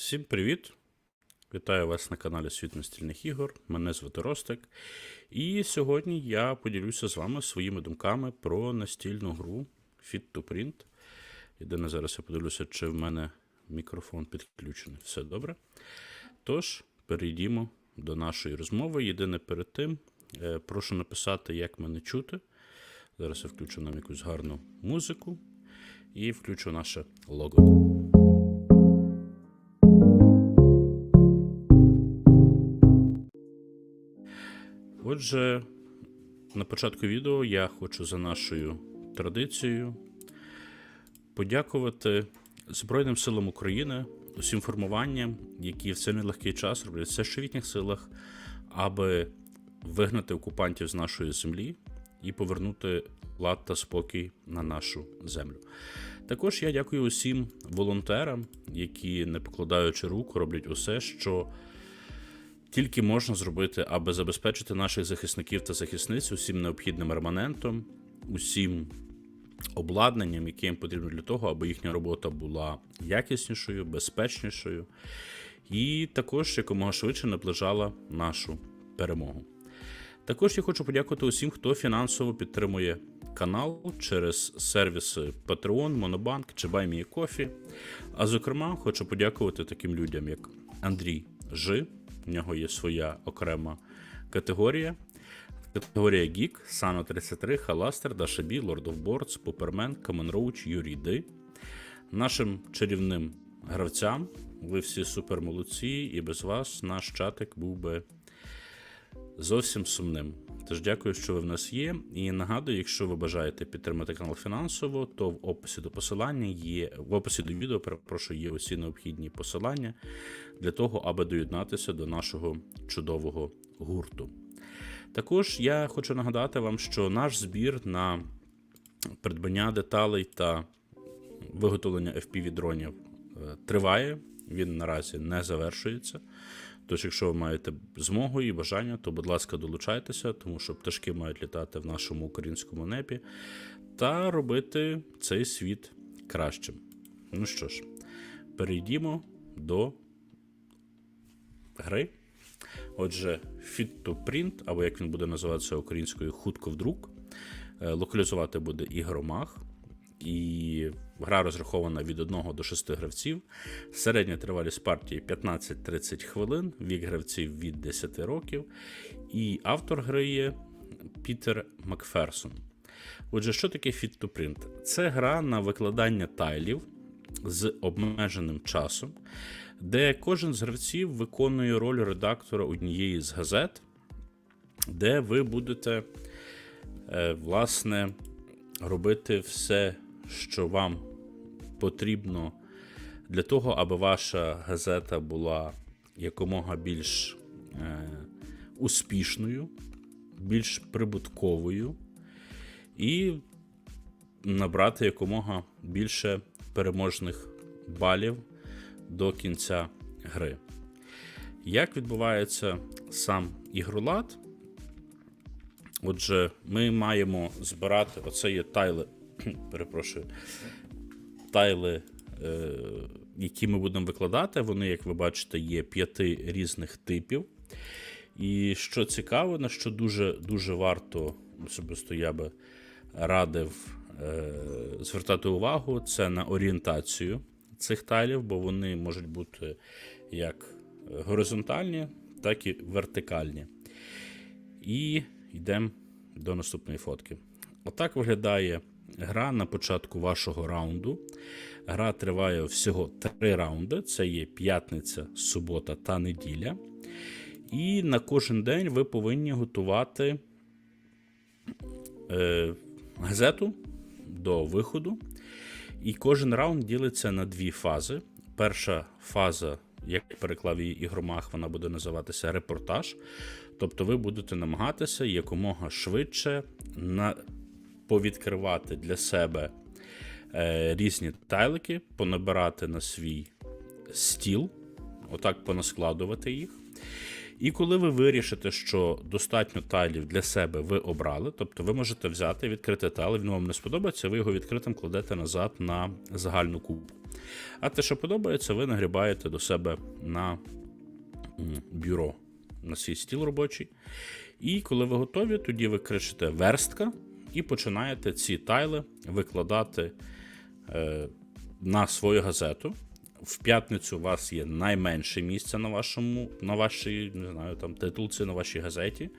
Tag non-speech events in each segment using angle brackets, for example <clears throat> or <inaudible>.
Всім привіт! Вітаю вас на каналі Світ настільних ігор. Мене звати Ростик. І сьогодні я поділюся з вами своїми думками про настільну гру Fit to Print. Єдине, зараз я подивлюся, чи в мене мікрофон підключений. Все добре. Тож, перейдімо до нашої розмови. Єдине перед тим, е, прошу написати, як мене чути. Зараз я включу нам якусь гарну музику і включу наше лого. Отже, на початку відео я хочу за нашою традицією подякувати Збройним силам України, усім формуванням, які в цей нелегкий час роблять все, що в їхніх силах, аби вигнати окупантів з нашої землі і повернути лад та спокій на нашу землю. Також я дякую усім волонтерам, які, не покладаючи рук, роблять усе, що тільки можна зробити, аби забезпечити наших захисників та захисниць усім необхідним реманентом, усім обладнанням, яке їм потрібно для того, аби їхня робота була якіснішою, безпечнішою, і також якомога швидше наближала нашу перемогу. Також я хочу подякувати усім, хто фінансово підтримує канал через сервіси Patreon, Monobank чи BuyMeACoffee. А зокрема, хочу подякувати таким людям, як Андрій Жи. В нього є своя окрема категорія. Категорія Geek, Sano 33, Халастер, Дашабі, Lord of Boards, Пупермен, Common Roach, Юрій Ди. Нашим чарівним гравцям. Ви всі супермолодці, і без вас наш чатик був би зовсім сумним. Тож дякую, що ви в нас є. І нагадую, якщо ви бажаєте підтримати канал фінансово, то в описі до посилання є в описі до відео, перепрошую, є усі необхідні посилання для того, аби доєднатися до нашого чудового гурту. Також я хочу нагадати вам, що наш збір на придбання деталей та виготовлення FPV-дронів е, триває. Він наразі не завершується. Тож, якщо ви маєте змогу і бажання, то, будь ласка, долучайтеся, тому що пташки мають літати в нашому українському небі та робити цей світ кращим. Ну що ж, перейдімо до гри. Отже, Fit to Print, або як він буде називатися українською хутко в друк. Е, Локалізувати буде ігромах. І гра розрахована від 1 до 6 гравців. Середня тривалість партії 15-30 хвилин, вік гравців від 10 років. І автор гри є Пітер Макферсон. Отже, що таке Fit to Print? Це гра на викладання тайлів з обмеженим часом, де кожен з гравців виконує роль редактора однієї з газет, де ви будете, е, власне, робити все, що вам потрібно для того, аби ваша газета була якомога більш е, успішною, більш прибутковою і набрати якомога більше переможних балів до кінця гри. Як відбувається сам ігролад? Отже, ми маємо збирати оце є тайли, <clears throat> перепрошую, тайли, е, які ми будемо викладати. Вони, як ви бачите, є п'яти різних типів. І що цікаво, на що дуже дуже варто, особисто я би радив е, звертати увагу, це на орієнтацію цих тайлів, бо вони можуть бути як горизонтальні, так і вертикальні. І йдемо до наступної фотки. Отак виглядає гра на початку вашого раунду. Гра триває всього три раунди: це є п'ятниця, субота та неділя. І на кожен день ви повинні готувати е, газету до виходу. І кожен раунд ділиться на дві фази. Перша фаза, як переклав її ігромах, вона буде називатися репортаж. Тобто ви будете намагатися якомога швидше на... повідкривати для себе е, різні тайлики, понабирати на свій стіл, отак понаскладувати їх. І коли ви вирішите, що достатньо тайлів для себе ви обрали, тобто ви можете взяти, відкрити тайл, він вам не сподобається, ви його відкритим кладете назад на загальну кубу. А те, що подобається, ви нагрібаєте до себе на бюро, на свій стіл робочий. І коли ви готові, тоді ви кричите верстка і починаєте ці тайли викладати е, на свою газету. В п'ятницю у вас є найменше місця на вашому, на вашій, не знаю, там титулці, на вашій газеті.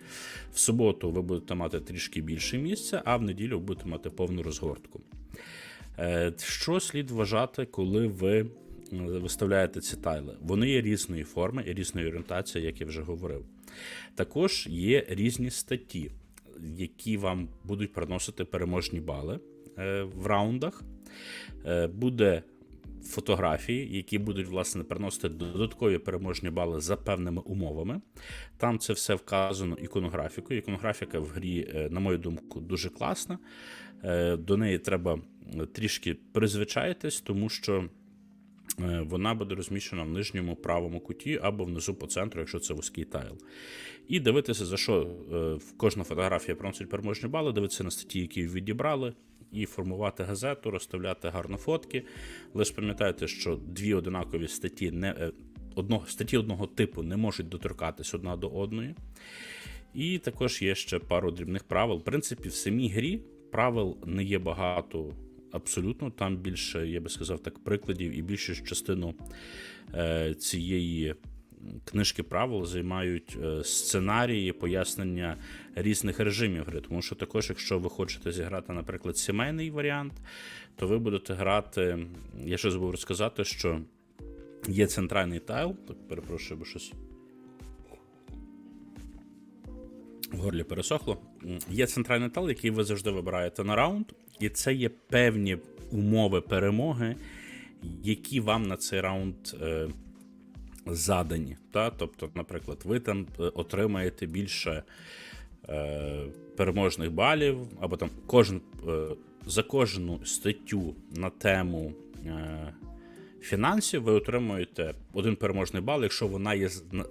В суботу ви будете мати трішки більше місця, а в неділю ви будете мати повну розгортку. Е, Що слід вважати, коли ви е, виставляєте ці тайли? Вони є різної форми і різної орієнтації, як я вже говорив. Також є різні статті, які вам будуть приносити переможні бали е, в раундах. Е, Буде фотографії, які будуть власне приносити додаткові переможні бали за певними умовами. Там це все вказано іконографікою. Іконографіка в грі, е, на мою думку, дуже класна. До неї треба трішки призвичаїтись, тому що. Е, Вона буде розміщена в нижньому правому куті або внизу по центру, якщо це вузький тайл. І дивитися, за що е, кожна фотографія приносить переможні бали, дивитися на статті, які відібрали, і формувати газету, розставляти гарно фотки. Лише пам'ятайте, що дві одинакові статті не е, одного статті одного типу не можуть доторкатись одна до одної. І також є ще пару дрібних правил. В принципі, в самій грі правил не є багато абсолютно. Там більше, я би сказав так, прикладів, і більшу частину е, цієї книжки правил займають е, сценарії, пояснення різних режимів гри. Тому що також, якщо ви хочете зіграти, наприклад, сімейний варіант, то ви будете грати. Я ще забув розказати, що є центральний тайл. Так, перепрошую, бо щось. В горлі пересохло. Є центральний тал, який ви завжди вибираєте на раунд, і це є певні умови перемоги, які вам на цей раунд е, задані. Та? Тобто, наприклад, ви там е, отримаєте більше е, переможних балів, або там кожен, е, за кожну статтю на тему. Е, Фінансів ви отримуєте один переможний бал, якщо вона є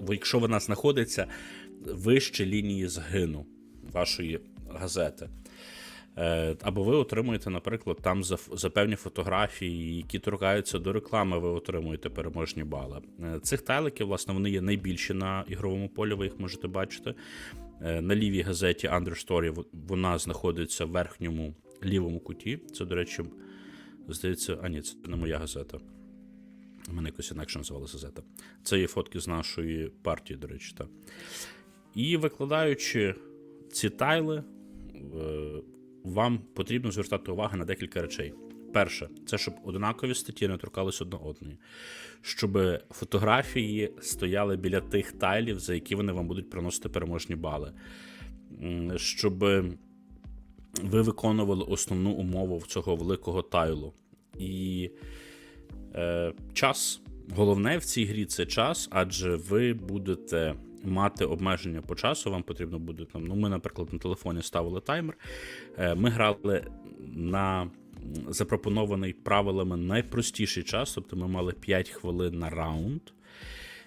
якщо вона знаходиться вище лінії згину вашої газети. Е, Або ви отримуєте, наприклад, там за, за певні фотографії, які торкаються до реклами, ви отримуєте переможні бали. Е, Цих тайликів, власне, вони є найбільші на ігровому полі, ви їх можете бачити. Е, На лівій газеті Understory вона знаходиться в верхньому лівому куті. Це, до речі, здається, а ні, це не моя газета. Мене якось інакше називалася газета. Це є фотки з нашої партії, до речі. Так. І викладаючи ці тайли, вам потрібно звертати увагу на декілька речей. Перше, це щоб однакові статті не торкались одна одної, щоб фотографії стояли біля тих тайлів, за які вони вам будуть приносити переможні бали, щоб ви виконували основну умову цього великого тайлу. І е, час. Головне в цій грі це час, адже ви будете мати обмеження по часу. Вам потрібно буде там. Ну, ми, наприклад, на телефоні ставили таймер. Е, Ми грали на запропонований правилами найпростіший час, тобто ми мали 5 хвилин на раунд.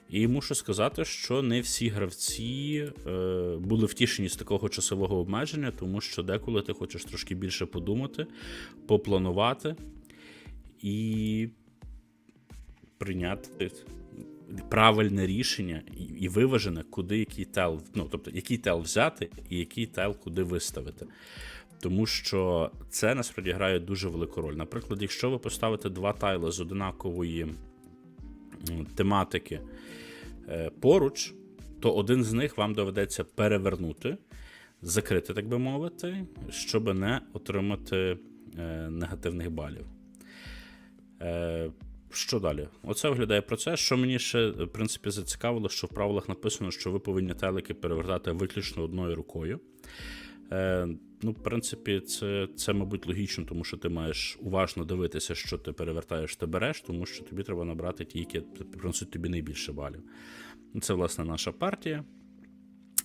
І мушу сказати, що не всі гравці е, були втішені з такого часового обмеження, тому що деколи ти хочеш трошки більше подумати, попланувати і прийняти правильне рішення і, виважене, куди який тел, ну тобто який тел взяти і який тел куди виставити. Тому що це насправді грає дуже велику роль. Наприклад, якщо ви поставите два тайли з одинакової тематики е, поруч, то один з них вам доведеться перевернути, закрити, так би мовити, щоб не отримати е, негативних балів. Що далі? Оце виглядає процес. Що мені ще, в принципі, зацікавило, що в правилах написано, що ви повинні телики перевертати виключно одною рукою. Е, ну, в принципі, це, це, мабуть, логічно, тому що ти маєш уважно дивитися, що ти перевертаєш, ти береш, тому що тобі треба набрати ті, які принесуть тобі найбільше балів. Це, власне, наша партія.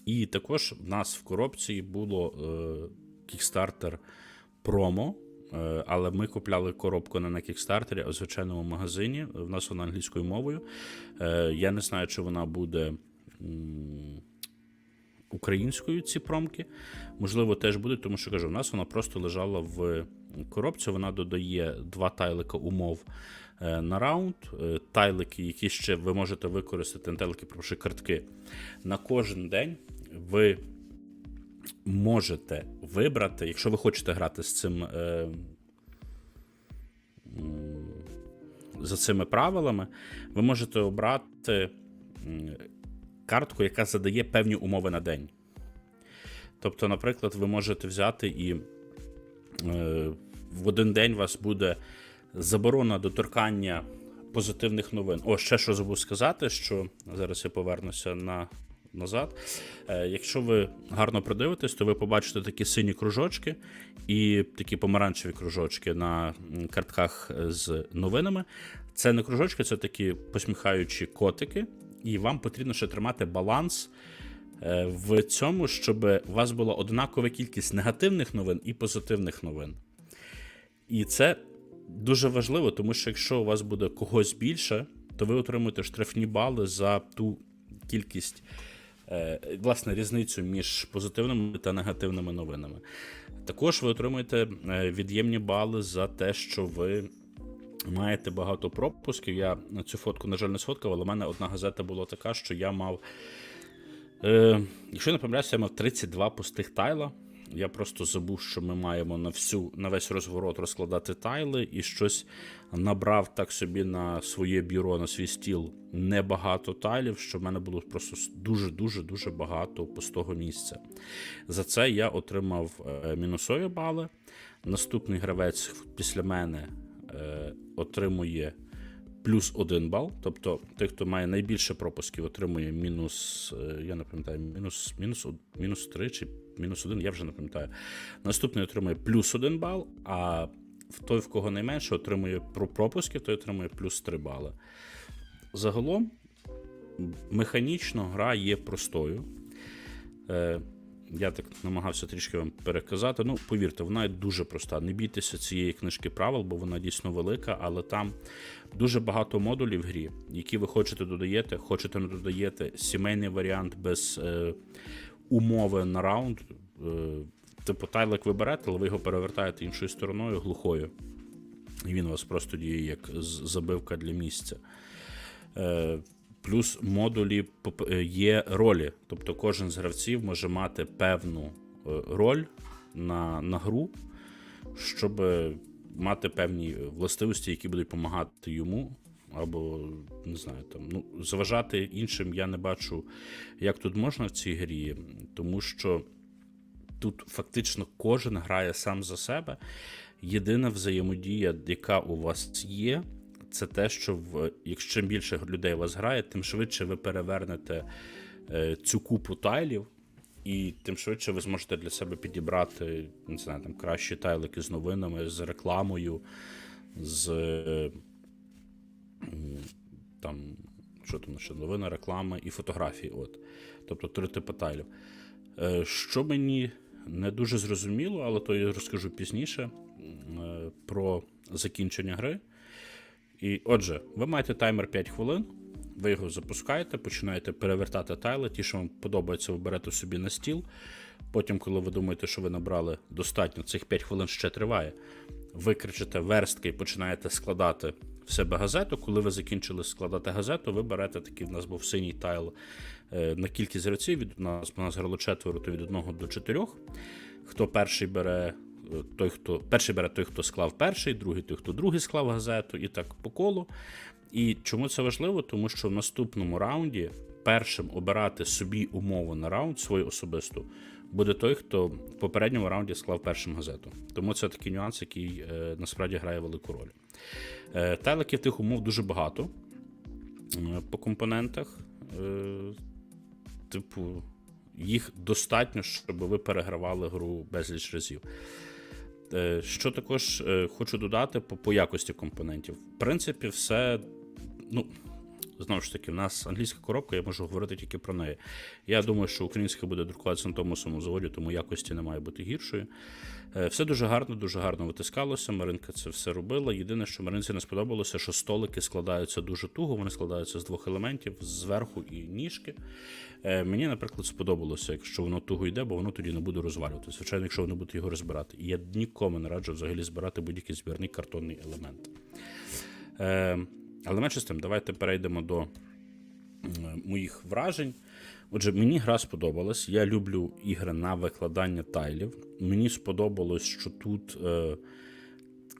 І також в нас в коробці було е, Kickstarter промо. Е, Але ми купляли коробку не на кікстартері, а в звичайному магазині. В нас вона англійською мовою. Е, Я не знаю, чи вона буде українською ці промки. Можливо, теж буде, тому що кажу, у нас вона просто лежала в коробці. Вона додає два тайлика умов е, на раунд. Тайлики, які ще ви можете використати, не тайлики, прошу, картки. На кожен день ви можете вибрати, якщо ви хочете грати з цим. Е, за цими правилами, ви можете обрати картку, яка задає певні умови на день. Тобто, наприклад, ви можете взяти і е, в один день у вас буде заборона доторкання позитивних новин. О, ще що забув сказати, що зараз я повернуся на, назад. Е, якщо ви гарно придивитесь, то ви побачите такі сині кружочки і такі помаранчеві кружочки на картках з новинами. Це не кружочки, це такі посміхаючі котики, і вам потрібно ще тримати баланс е, в цьому, щоб у вас була однакова кількість негативних новин і позитивних новин. І це дуже важливо, тому що якщо у вас буде когось більше, то ви отримуєте штрафні бали за ту кількість, е, власне, різницю між позитивними та негативними новинами. Також ви отримуєте е, від'ємні бали за те, що ви маєте багато пропусків. Я цю фотку, на жаль, не сфоткав, але в мене одна газета була така, що я мав. Е, якщо не помиляюся, я мав 32 пустих тайла. Я просто забув, що ми маємо на всю на весь розворот розкладати тайли, і щось набрав так собі на своє бюро, на свій стіл небагато тайлів, що в мене було просто дуже дуже дуже багато пустого місця. За це я отримав е, мінусові бали. Наступний гравець після мене е, отримує плюс один бал. Тобто той, хто має найбільше пропусків, отримує мінус, е, я не пам'ятаю, мінус, мінус, мінус 3 чи мінус 1, я вже не пам'ятаю. Наступний отримує плюс один бал, а той, в кого найменше, отримує про пропусків, той отримує плюс 3 бали. Загалом, механічно гра є простою. Я так намагався трішки вам переказати. Ну, повірте, вона дуже проста. Не бійтеся цієї книжки правил, бо вона дійсно велика, але там дуже багато модулів в грі, які ви хочете додаєте, хочете не додаєте. Сімейний варіант без е, умови на раунд. Е, типу, тайлик ви берете, але ви його перевертаєте іншою стороною, глухою. І він у вас просто діє як забивка для місця. Е, Плюс модулі е, є ролі. Тобто кожен з гравців може мати певну е, роль на, на гру, щоб е, мати певні властивості, які будуть допомагати йому. Або не знаю, там ну заважати іншим я не бачу, як тут можна в цій грі, тому що тут фактично кожен грає сам за себе. Єдина взаємодія, яка у вас є, це те, що в, якщо більше людей у вас грає, тим швидше ви перевернете е, цю купу тайлів, і тим швидше ви зможете для себе підібрати не знаю, там, кращі тайлики з новинами, з рекламою, з е, там, що там ще новина, реклама і фотографії. От. Тобто три типи тайлів. Е, Що мені не дуже зрозуміло, але то я розкажу пізніше про закінчення гри. І отже, ви маєте таймер 5 хвилин, ви його запускаєте, починаєте перевертати тайли, ті, що вам подобається, ви берете собі на стіл. Потім, коли ви думаєте, що ви набрали достатньо, цих 5 хвилин ще триває. Ви кричите верстки і починаєте складати в себе газету. Коли ви закінчили складати газету, ви берете такий, в нас був синій тайл е, на кількість гравців. Від нас, у нас грало четверо, то від 1 до 4. Хто перший бере, той, хто перший бере той, хто склав перший, другий той, хто другий склав газету, і так по колу. І чому це важливо? Тому що в наступному раунді першим обирати собі умову на раунд свою особисту буде той, хто в попередньому раунді склав першим газету. Тому це такий нюанс, який е, насправді грає велику роль. Е, тайликів тих умов дуже багато е, по компонентах. Е, типу, їх достатньо, щоб ви перегравали гру безліч разів. Е, Що також е, хочу додати по, по якості компонентів. В принципі, все. Ну, Знову ж таки, в нас англійська коробка, я можу говорити тільки про неї. Я думаю, що українська буде друкуватися на тому самому заводі, тому якості не має бути гіршою. Е, Все дуже гарно, дуже гарно витискалося. Маринка це все робила. Єдине, що Маринці не сподобалося, що столики складаються дуже туго. Вони складаються з двох елементів зверху і ніжки. Е, Мені, наприклад, сподобалося, якщо воно туго йде, бо воно тоді не буде розвалюватися. Звичайно, якщо вони будуть його розбирати. І я нікому не раджу взагалі збирати будь-який збірний картонний елемент. Але менше з тим, давайте перейдемо до е, моїх вражень. Отже, мені гра сподобалась. Я люблю ігри на викладання тайлів. Мені сподобалось, що тут е,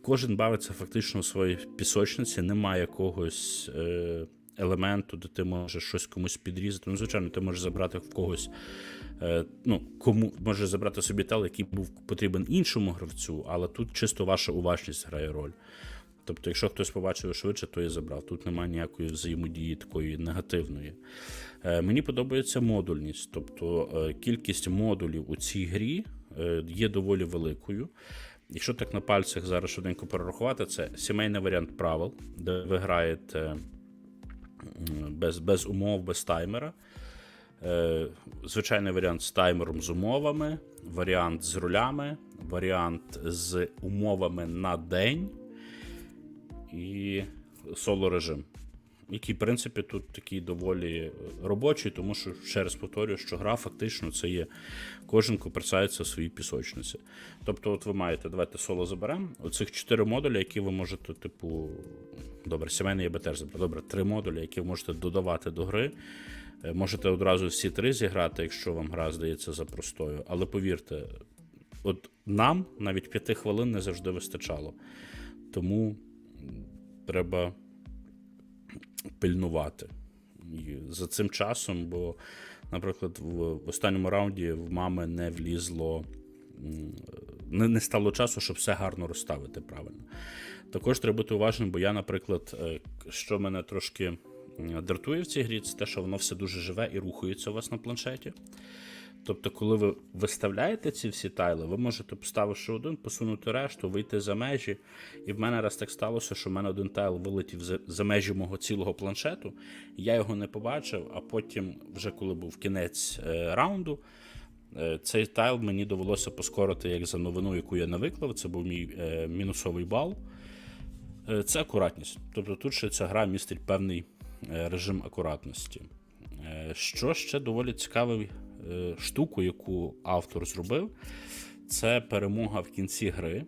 кожен бавиться фактично у своїй пісочниці, немає якогось е, елементу, де ти можеш щось комусь підрізати. Ну, звичайно, ти можеш забрати в когось. Е, ну, кому можеш забрати собі тайл, який був потрібен іншому гравцю, але тут чисто ваша уважність грає роль. Тобто, якщо хтось побачив швидше, то і забрав. Тут немає ніякої взаємодії такої негативної. Е, мені подобається модульність, тобто е, кількість модулів у цій грі е, є доволі великою. Якщо так на пальцях зараз швиденько перерахувати, це сімейний варіант правил, де ви граєте без, без умов, без таймера. Звичайний варіант з таймером з умовами, варіант з рулями, варіант з умовами на день і соло режим. Який, в принципі, тут такий доволі робочий, тому що, ще раз повторюю, що гра фактично це є кожен куперсається в своїй пісочниці. Тобто, от ви маєте, давайте соло заберемо. Оцих чотири модулі, які ви можете, типу, добре, сімейний я би теж забрав. Добре, три модулі, які ви можете додавати до гри. Е, Можете одразу всі три зіграти, якщо вам гра здається за простою. Але повірте, от нам навіть п'яти хвилин не завжди вистачало. Тому треба пильнувати І за цим часом, бо, наприклад, в, останньому раунді в мами не влізло, не, не стало часу, щоб все гарно розставити правильно. Також треба бути уважним, бо я, наприклад, е, що мене трошки дратує в цій грі, це те, що воно все дуже живе і рухається у вас на планшеті. Тобто, коли ви виставляєте ці всі тайли, ви можете, поставивши один, посунути решту, вийти за межі. І в мене раз так сталося, що в мене один тайл вилетів за, межі мого цілого планшету. Я його не побачив, а потім, вже коли був кінець е, раунду, е, цей тайл мені довелося поскорити як за новину, яку я не виклав. Це був мій е, мінусовий бал. Це акуратність. Тобто тут ще ця гра містить певний режим акуратності. Що ще доволі цікаву е, штуку, яку автор зробив, це перемога в кінці гри.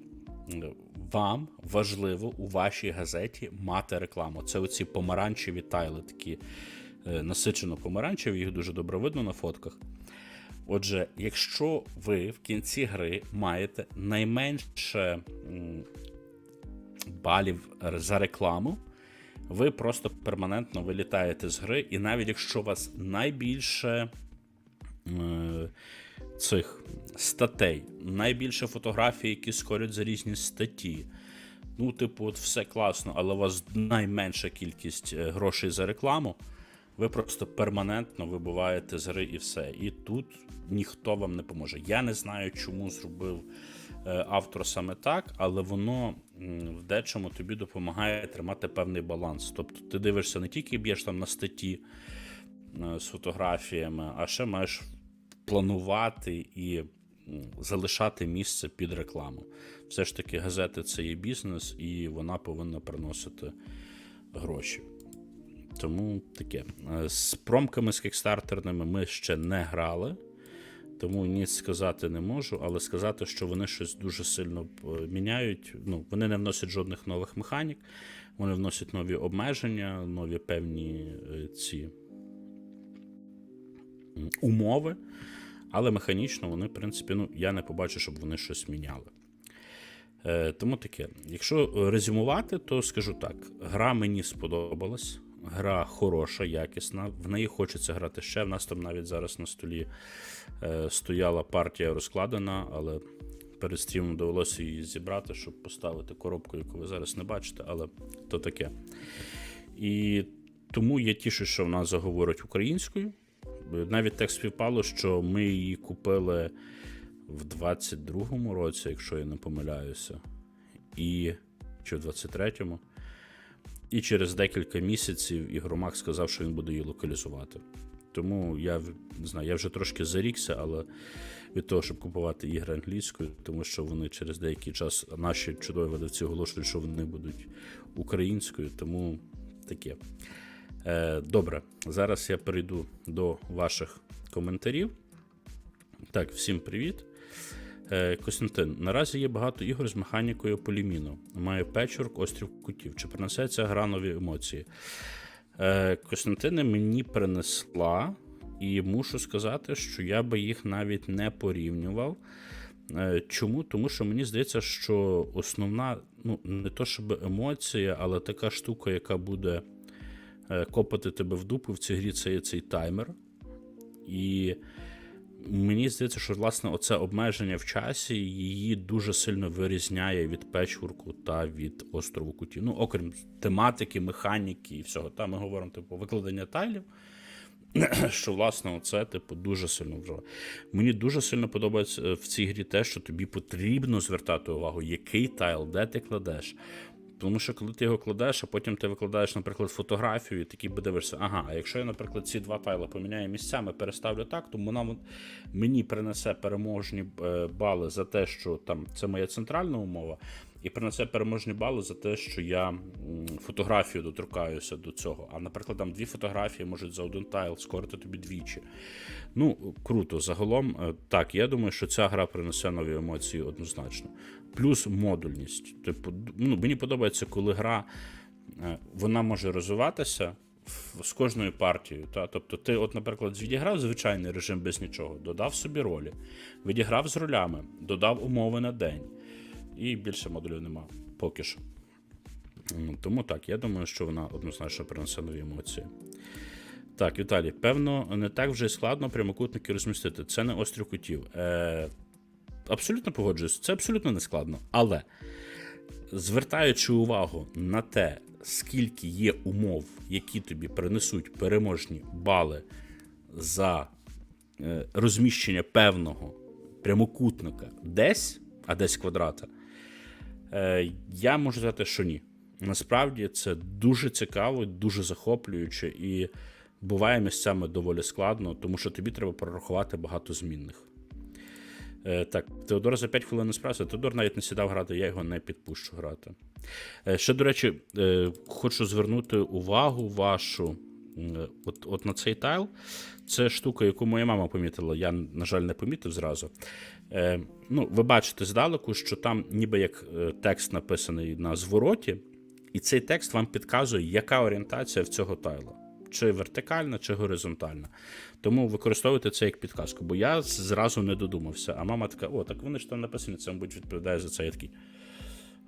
Е, Вам важливо у вашій газеті мати рекламу. Це оці помаранчеві тайли, такі е, насичено помаранчеві, їх дуже добре видно на фотках. Отже, якщо ви в кінці гри маєте найменше балів за рекламу, ви просто перманентно вилітаєте з гри, і навіть якщо у вас найбільше е, цих статей, найбільше фотографій, які скорять за різні статті. Ну, типу, от все класно, але у вас найменша кількість е, грошей за рекламу. Ви просто перманентно вибуваєте з гри і все. І тут ніхто вам не поможе. Я не знаю, чому зробив е, автор саме так, але воно в дечому тобі допомагає тримати певний баланс. Тобто ти дивишся не тільки б'єш там на статті е, з фотографіями, а ще маєш планувати і залишати місце під рекламу. Все ж таки, газети це є бізнес, і вона повинна приносити гроші. Тому таке. Е, З промками з кікстартерними ми ще не грали, тому ніц сказати не можу, але сказати, що вони щось дуже сильно е, міняють. Ну, вони не вносять жодних нових механік, вони вносять нові обмеження, нові певні е, ці умови. Але механічно вони, в принципі, ну, я не побачу, щоб вони щось міняли. Е, тому таке. Якщо резюмувати, то скажу так: гра мені сподобалась. Гра хороша, якісна. В неї хочеться грати ще. В нас там навіть зараз на столі е, стояла партія розкладена, але перед стрімом довелося її зібрати, щоб поставити коробку, яку ви зараз не бачите, але то таке. І тому я тішу, що в нас заговорять українською. Навіть так співпало, що ми її купили в 22-му році, якщо я не помиляюся, і чи в 23-му. І через декілька місяців Ігромак сказав, що він буде її локалізувати. Тому я не знаю, я вже трошки зарікся, але від того, щоб купувати ігри англійською, тому що вони через деякий час наші чудові видавці оголошують, що вони будуть українською, тому таке. Е, добре, зараз я перейду до ваших коментарів. Так, всім привіт. Е, Костянтин, наразі є багато ігор з механікою поліміну. Має печорк, острів кутів. Чи принесе ця гра нові емоції? Е, Костянтине мені принесла, і мушу сказати, що я би їх навіть не порівнював. Чому? Тому що мені здається, що основна, ну, не то щоб емоція, але така штука, яка буде копати тебе в дупу в цій грі, це є цей таймер. І мені здається, що власне оце обмеження в часі її дуже сильно вирізняє від печворку та від острову кутів. Ну, окрім тематики, механіки і всього. Там ми говоримо, типу, викладення тайлів. <clears throat> Що, власне, це, типу, дуже сильно вживає. Мені дуже сильно подобається е, в цій грі те, що тобі потрібно звертати увагу, який тайл, де ти кладеш. Тому що коли ти його кладеш, а потім ти викладаєш, наприклад, фотографію, і такий би дивишся, ага, а якщо я, наприклад, ці два файли поміняю місцями, переставлю так, то вона мені принесе переможні е, бали за те, що там це моя центральна умова, і принесе переможні бали за те, що я фотографію доторкаюся до цього. А, наприклад, там дві фотографії можуть за один тайл скорити тобі двічі. Ну, круто. Загалом, е, так, я думаю, що ця гра принесе нові емоції однозначно. Плюс модульність. Типу, ну, мені подобається, коли гра е, вона може розвиватися з кожною партією. Та? Тобто, ти, от, наприклад, відіграв звичайний режим без нічого, додав собі ролі, відіграв з ролями, додав умови на день. І більше модулів нема поки що. Ну, Тому так, я думаю, що вона однозначно принесе нові емоції. Так, Віталій, певно, не так вже складно прямокутники розмістити. Це не острів кутів. Е, абсолютно погоджуюсь, це абсолютно не складно. Але звертаючи увагу на те, скільки є умов, які тобі принесуть переможні бали за е, розміщення певного прямокутника десь, а десь квадрата, я можу сказати, що ні. Насправді це дуже цікаво, дуже захоплююче і буває місцями доволі складно, тому що тобі треба прорахувати багато змінних. Е, так, Теодор за 5 хвилин не справився. Теодор навіть не сідав грати, я його не підпущу грати. Е, ще, до речі, е, хочу звернути увагу вашу е, от, от на цей тайл. Це штука, яку моя мама помітила, я, на жаль, не помітив зразу. Е, ну, ви бачите здалеку, що там ніби як е, текст написаний на звороті, і цей текст вам підказує, яка орієнтація в цього тайла. Чи вертикальна, чи горизонтальна. Тому використовуйте це як підказку, бо я зразу не додумався. А мама така: о, так вони ж там написані, це, мабуть, відповідає за це. Я такий.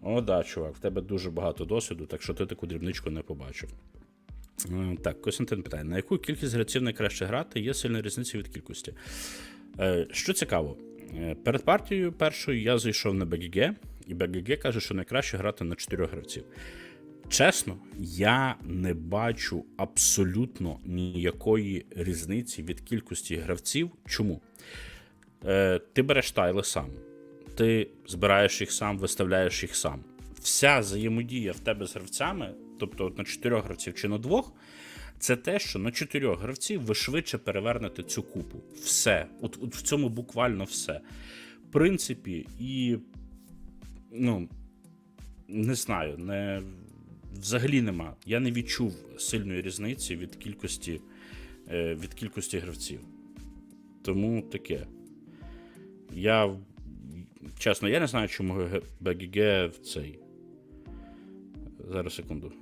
О, да, чувак, в тебе дуже багато досвіду, так що ти таку дрібничку не побачив. Е, Так, Костянтин питає: на яку кількість гравців найкраще грати? Є сильна різниця від кількості. Е, Що цікаво, е, перед партією першою я зайшов на БГГ, і БГГ каже, що найкраще грати на 4 гравців. Чесно, я не бачу абсолютно ніякої різниці від кількості гравців. Чому? Ти береш тайли сам, ти збираєш їх сам, виставляєш їх сам. Вся взаємодія в тебе з гравцями, тобто на 4 гравців чи на двох, це те, що на чотирьох гравців ви швидше перевернете цю купу. Все. От, от в цьому буквально все. В принципі, і ну, не знаю, не, взагалі нема. Я не відчув сильної різниці від кількості, е, від кількості гравців. Тому таке. Я чесно, я не знаю, чому БГГ в цей. Зараз секунду.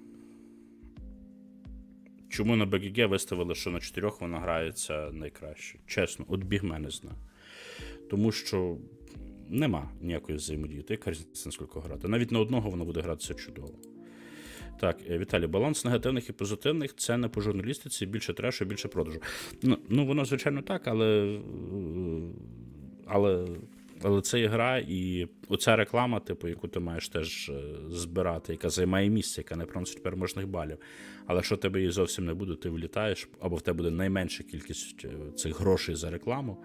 Чому на БГГ виставили, що на чотирьох вона грається найкраще? Чесно, от бігме не знаю. Тому що нема ніякої взаємодії. Яка різниця на скільки грати? Навіть на одного вона буде гратися чудово. Так, е, Віталій, баланс негативних і позитивних це не по журналістиці, більше трешу, більше продажу. Ну, ну воно, звичайно, так, але. е, Але, але це гра, і оця реклама, типу, яку ти маєш теж е, збирати, яка займає місце, яка не приносить переможних балів. Але якщо тебе її зовсім не буде, ти влітаєш, або в тебе буде найменша кількість е, цих грошей за рекламу.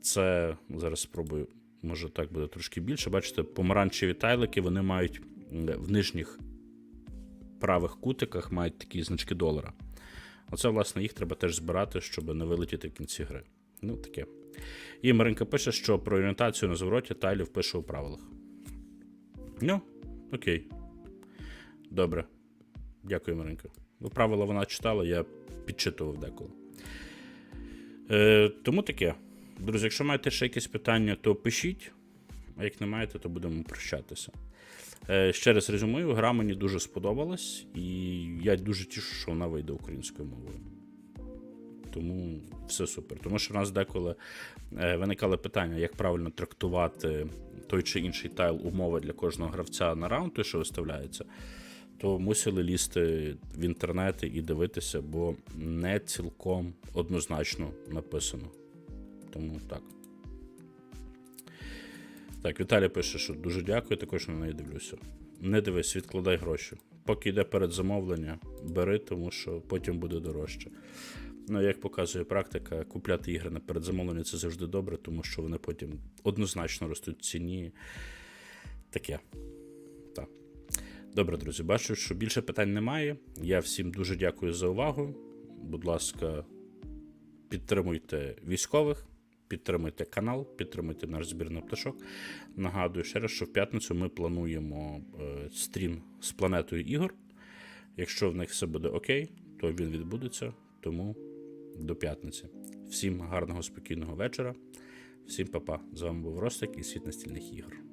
Це зараз спробую, може так буде трошки більше. Бачите, помаранчеві тайлики вони мають в нижніх правих кутиках мають такі значки долара. Оце, власне, їх треба теж збирати, щоб не вилетіти в кінці гри. Ну, таке. І Маринка пише, що про орієнтацію на звороті тайлів пише у правилах. Ну, окей. Добре. Дякую, Маринка. Ну, правила вона читала, я підчитував деколи. Е, тому таке. Друзі, якщо маєте ще якісь питання, то пишіть. А як не маєте, то будемо прощатися. Е, ще раз резюмую, гра мені дуже сподобалась, і я дуже тішу, що вона вийде українською мовою. Тому все супер. Тому що в нас деколи е, виникали питання, як правильно трактувати той чи інший тайл умови для кожного гравця на раунд, той, що виставляється, то мусили лізти в інтернети і дивитися, бо не цілком однозначно написано. Тому так. Так, Віталій пише, що дуже дякую, також на неї дивлюся. Не дивись, відкладай гроші. Поки йде передзамовлення, бери, тому що потім буде дорожче. Ну, як показує практика, купляти ігри на передзамовлення це завжди добре, тому що вони потім однозначно ростуть в ціні. Таке. Так. Добре, друзі, бачу, що більше питань немає. Я всім дуже дякую за увагу. Будь ласка, підтримуйте військових, підтримуйте канал, підтримуйте наш збір на пташок. Нагадую ще раз, що в п'ятницю ми плануємо е, стрім з планетою ігор. Якщо в них все буде окей, то він відбудеться. Тому до п'ятниці. Всім гарного, спокійного вечора. Всім па-па. З вами був Ростик і світ настільних ігор.